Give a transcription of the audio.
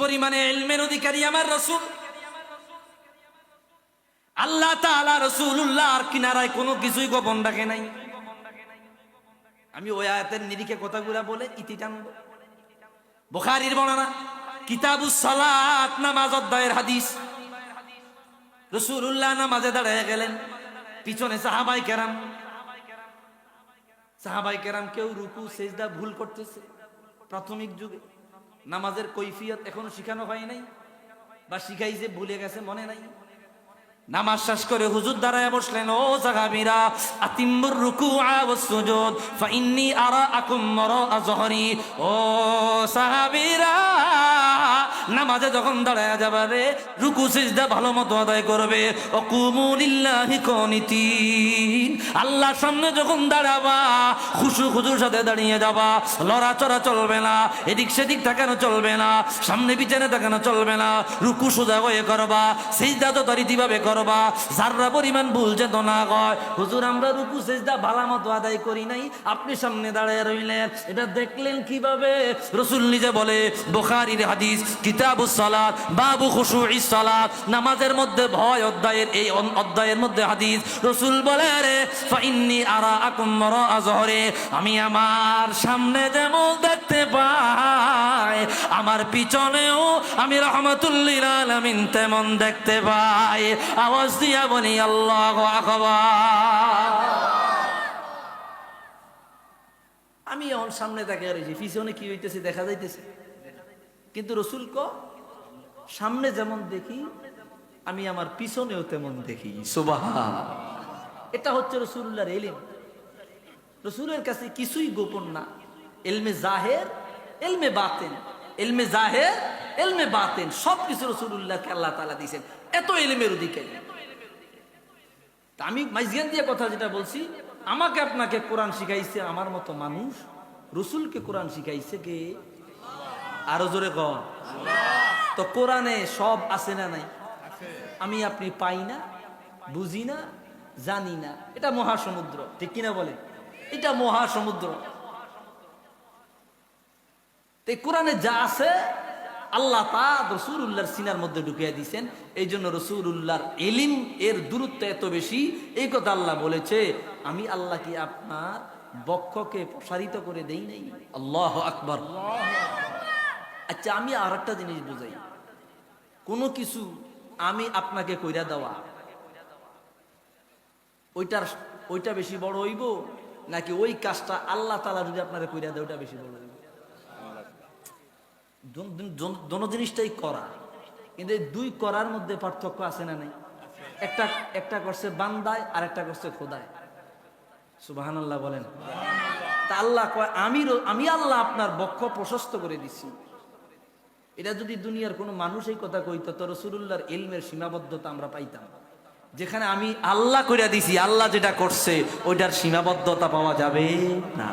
পরিমাণে এলমের অধিকারী আমার রসুল। আল্লাহ তাআলা রসুল্লাহ আর কিনারায় কোনো কিছুই গোপন রাখে নাই। আমি ওই আয়াতের নিরিখে কথাগুলা বলে ইতি টানব। বুখারীর বর্ণনা, কিতাবুস সালাত, নামাজ অধ্যায়ের হাদিস। রসুল্লাহ নামাজে দাঁড়ায় গেলেন। পিছনে সাহাবাই কেরাম। সাহাবাই কেরাম কেউ রুকু, সেজদা ভুল করতেছে। প্রাথমিক যুগে। নামাজের কৈফিয়ত এখনও শিখানো হয় নাই? বা শিখাই যে ভুলে গেছে, মনে নাই? নামাজ শেষ করে হুজুর দাঁড়ায় বসলেন, ও সাহাবীরা আতিম্বুর রুকু সুজুদ ফাইন্নি আরাআকুম মর যহরি ও সাহাবীরা নামাজে যখন দাঁড়ায় যাবে রুকু, সিজদা ভালো মতো আদায় করবে। ও কুমু লিল্লাহি কনিতিন। আল্লাহর সামনে যখন দাঁড়াবা, খুশু খুজুর সাথে দাঁড়িয়ে যাবা। লড়াচড়া চলবে না, এদিক সেদিক তাকানো চলবে না, সামনে পিছনে তাকানো চলবে না। রুকু সোজা হয়ে করবা, সিজদা তো তরিতিভাবে করবা। যাররা পরিমাণ ভুল যেত না কয়, হুজুর, আমরা রুকু, সিজদা ভালো মতো আদায় করি নাই, আপনি সামনে দাঁড়ায় রইলেন। এটা দেখলেন কীভাবে? রসুল নিজে বলে, বোখারির হাদিস কিতাবুস সালাত, বাবু খুশুইস সালাত, নামাজের মধ্যে ভয় অধ্যায়ের এই অধ্যায়ের মধ্যে হাদিস। রসুল বলে রে ফাইন্নি আরা আকুম মারাআ যহরে আমি আমার সামনে যেমন দেখতে পাই, আমার পিছনেও আমি রহমাতুল্লিল আলামিন তেমন দেখতে পাই। আওয়াজ দিয়া বলি, আল্লাহ আকবার। আমি এখন সামনে তাকে রয়েছি পিছনে কি হইতেছে, দেখা যাইতেছে। কিন্তু রসুল ক সামনে যেমন দেখি, আমি আমার পিছনেও তেমন দেখি। এটা হচ্ছে রসুল্লাহর এলিম। রসুলের কাছে কিছুই গোপন না। এলমে জাহের, এলমে বাতেন এলমে জাহের, এলমে বাতেন সব কিছু রসুল্লাহকে আল্লাহ তালা দিয়েছেন। এত এলমের অধিকারী। আমি মাইজিয়ান দিয়ে কথা যেটা বলছি, আমাকে আপনাকে কোরআন শিখাইছে আমার মতো মানুষ, রসুলকে কোরআন শিখাইছে কে? আরও জোরে তো কোরআনে সব আছে না নাই? আমি আপনি পাই না, বুঝি না, জানি না। এটা মহাসমুদ্র, ঠিক কিনা বলে এটা মহাসমুদ্র। কোরআনে যা আছে, আল্লাহ তা রসুল্লাহর সিনার মধ্যে ঢুকিয়ে দিয়েছেন। এই জন্য রসুল্লাহর এলিম, এর দূরত্ব এত বেশি। এই কথা আল্লাহ বলেছে, আমি আল্লাহ কি আপনার বক্ষকে প্রসারিত করে দেই নাই? আল্লাহ আকবর। আচ্ছা আমি আর একটা জিনিস বুঝাই। কোনো কিছু আমি আপনাকে কইরা দেওয়া, ওইটার, ওইটা বেশি বড় হইব, নাকি ওই কাজটা আল্লাহ তালা যদি আপনারা কইরা দেয়, ওইটা বেশি বড় হইব? দোন- জিনিসটাই করা। কিন্তু এই দুই করার মধ্যে পার্থক্য আছে না নাই? একটা একটা করছে বান্দায় আর একটা করছে খোদায়। সুবাহান আল্লাহ বলেন। তা আল্লাহ কয় আমি আমি আল্লাহ আপনার বক্ষ প্রশস্ত করে দিছি। এটা যদি দুনিয়ার কোনো মানুষ এই কথা কইতো, তো রসুল্লাহর ইলমের সীমাবদ্ধতা আমরা পাইতাম। যেখানে আমি আল্লাহ কইরা দিছি, আল্লাহ যেটা করছে, ওইটার সীমাবদ্ধতা পাওয়া যাবে না।